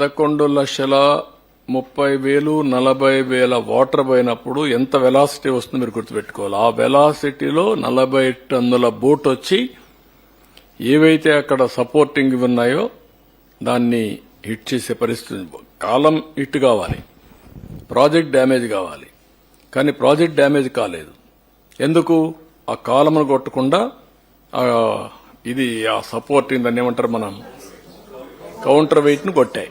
పదకొండు లక్షల ముప్పై వేలు నలభై వేల వాటర్ పోయినప్పుడు ఎంత వెలాసిటీ వస్తుందో మీరు గుర్తుపెట్టుకోవాలి. ఆ వెలాసిటీలో నలభై టన్నుల బోట్ వచ్చి ఏవైతే అక్కడ సపోర్టింగ్ ఉన్నాయో దాన్ని హిట్ చేసే పరిస్థితి కాలం హిట్ కావాలి. ప్రాజెక్ట్ డ్యామేజ్ కావాలి. కానీ ప్రాజెక్ట్ డ్యామేజ్ కాలేదు. ఎందుకు? ఆ కాలమును కొట్టకుండా ఇది ఆ సపోర్టింగ్ దాన్ని ఏమంటారు మనం? కౌంటర్ వెయిట్ను కొట్టాయి.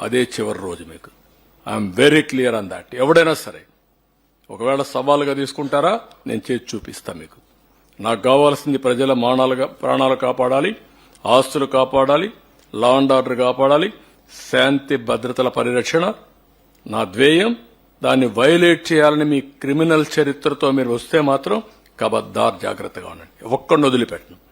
అదే చివరి రోజు మీకు. I'm very clear on that ఎవడైనా సరే ఒకవేళ సవాలుగా తీసుకుంటారా నేను చేసి చూపిస్తా మీకు. నాకు కావాల్సింది ప్రజల మానాలుగా ప్రాణాలు కాపాడాలి ఆస్తులు కాపాడాలి లా అండ్ ఆర్డర్ కాపాడాలి శాంతి భద్రతల పరిరక్షణ నా ధ్యేయం దాన్ని వైలేట్ చేయాలని మీ క్రిమినల్ చరిత్రతో మీరు వస్తే మాత్రం కబద్దార్ జాగ్రత్తగా ఉండండి. ఒక్కడిని వదిలిపెట్టను.